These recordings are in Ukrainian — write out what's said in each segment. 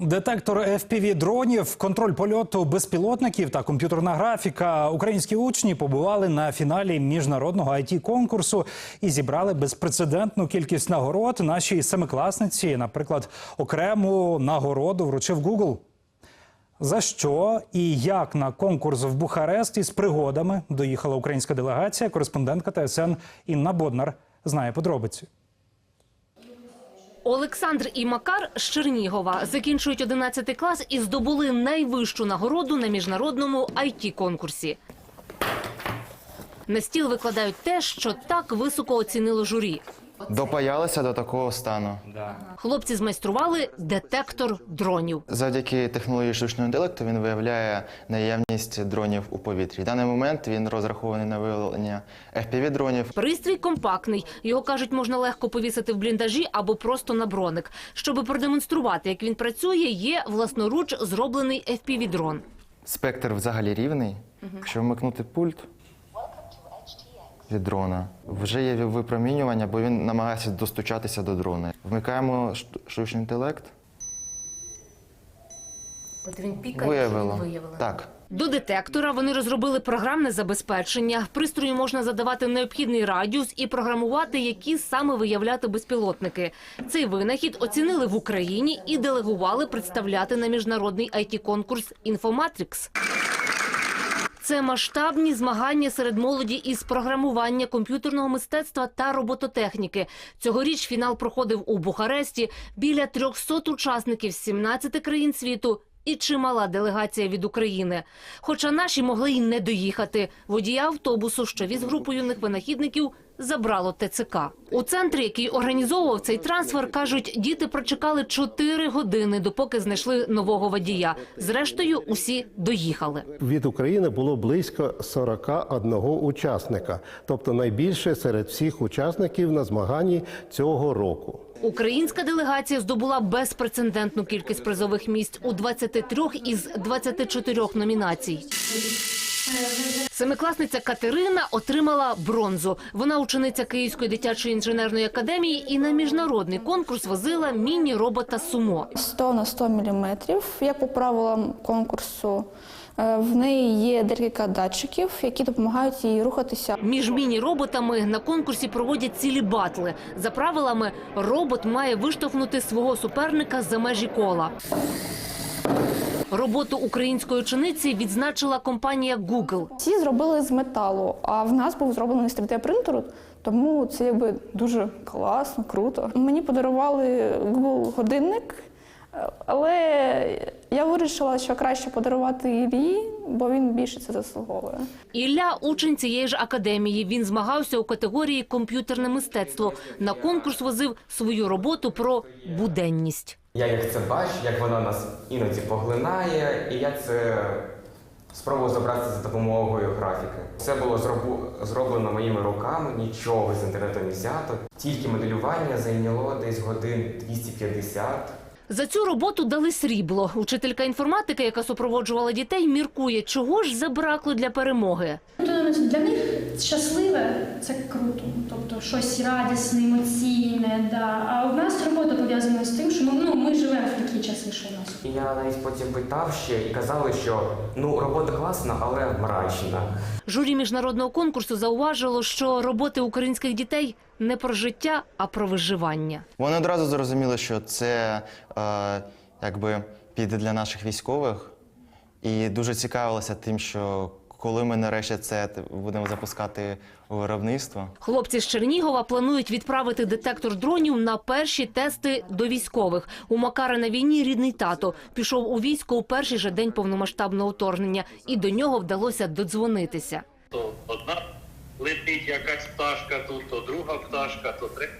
Детектор fpv дронів, контроль польоту безпілотників та комп'ютерна графіка. Українські учні побували на фіналі міжнародного it конкурсу і зібрали безпрецедентну кількість нагород. Нашій семикласниці, наприклад, окрему нагороду вручив Google. За що і як на конкурс в Бухарест із пригодами доїхала українська делегація. Кореспондентка ТСН Інна Боднар знає подробиці. Олександр і Макар з Чернігова закінчують 11 клас і здобули найвищу нагороду на міжнародному it конкурсі На стіл викладають те, що так високо оцінило журі. Допаялися до такого стану. Хлопці змайстрували детектор дронів. Завдяки технології штучного інтелекту він виявляє наявність дронів у повітрі. В даний момент він розрахований на виявлення fpv дронів. Пристрій компактний. Його кажуть, можна легко повісити в бліндажі або просто на броник. Щоби продемонструвати, як він працює, є власноруч зроблений fpv дрон Спектр взагалі рівний. Якщо вмикнути пульт від дрона, вже є випромінювання, бо він намагається достучатися до дрона. Вмикаємо шту- штучний інтелект. От він пікає, Виявило. Так. До детектора вони розробили програмне забезпечення. Пристрою можна задавати необхідний радіус і програмувати, які саме виявляти безпілотники. Цей винахід оцінили в Україні і делегували представляти на міжнародний it конкурс «Інфоматрікс». Це масштабні змагання серед молоді із програмування комп'ютерного мистецтва та робототехніки. Цьогоріч фінал проходив у Бухаресті. Біля 300 учасників з 17 країн світу і чимала делегація від України. Хоча наші могли й не доїхати. Водія автобусу, що віз групу юних винахідників, забрало ТЦК. У центрі, який організовував цей трансфер, кажуть, діти прочекали 4 години, допоки знайшли нового водія. Зрештою, усі доїхали. Від України було близько 41 учасника, тобто найбільше серед всіх учасників на змаганні цього року. Українська делегація здобула безпрецедентну кількість призових місць у 23 із 24 номінацій. Семикласниця Катерина отримала бронзу. Вона учениця Київської дитячої інженерної академії і на міжнародний конкурс возила міні-робота Сумо. 100 на 100 міліметрів. Як по правилам конкурсу, в неї є декілька датчиків, які допомагають їй рухатися. Між міні-роботами на конкурсі проводять цілі батли. За правилами, робот має виштовхнути свого суперника за межі кола. Роботу української учениці відзначила компанія Google. Всі зробили з металу, а в нас був зроблений з 3D принтеру, тому це якби дуже класно, круто. Мені подарували Google годинник, е, але я вирішила, що краще подарувати Іллі, бо він більше це заслуговує. Ілля – учень цієї ж академії. Він змагався у категорії «Комп'ютерне мистецтво». На конкурс возив свою роботу про буденність. Я як це бачу, як вона нас іноді поглинає, і я це спробував зобразити за допомогою графіки. Це було зроблено моїми руками, нічого з інтернету не взято. Тільки моделювання зайняло десь годин 250. За цю роботу дали срібло. Учителька інформатики, яка супроводжувала дітей, міркує, чого ж забракло для перемоги. Тобто для них щасливе це круто, тобто щось радісне, емоційне. Да. А у нас робота пов'язана з тим, що ми, ну, ми живемо в такі часи, що у нас. І я навіть потім питав ще і казали, що ну робота класна, але мрачна. Журі міжнародного конкурсу зауважило, що роботи українських дітей не про життя, а про виживання. Вони одразу зрозуміли, що це е, якби піде для наших військових, і дуже цікавилися тим, що коли ми нарешті це будемо запускати у виробництво. Хлопці з Чернігова планують відправити детектор дронів на перші тести до військових. У Макара на війні рідний тато пішов у військо у перший же день повномасштабного вторгнення, і до нього вдалося додзвонитися. то одна летить якась пташка тут, то друга пташка, то третя.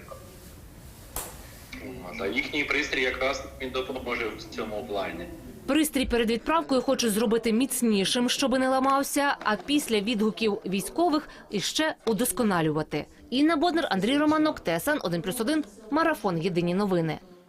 От, А їхній пристрій якраз він допоможе в цьому плані. Пристрій перед відправкою хочуть зробити міцнішим, щоби не ламався. А після відгуків військових іще удосконалювати. Інна Боднер, Андрій Романок, ТСН 1+,1, Марафон. Єдині новини.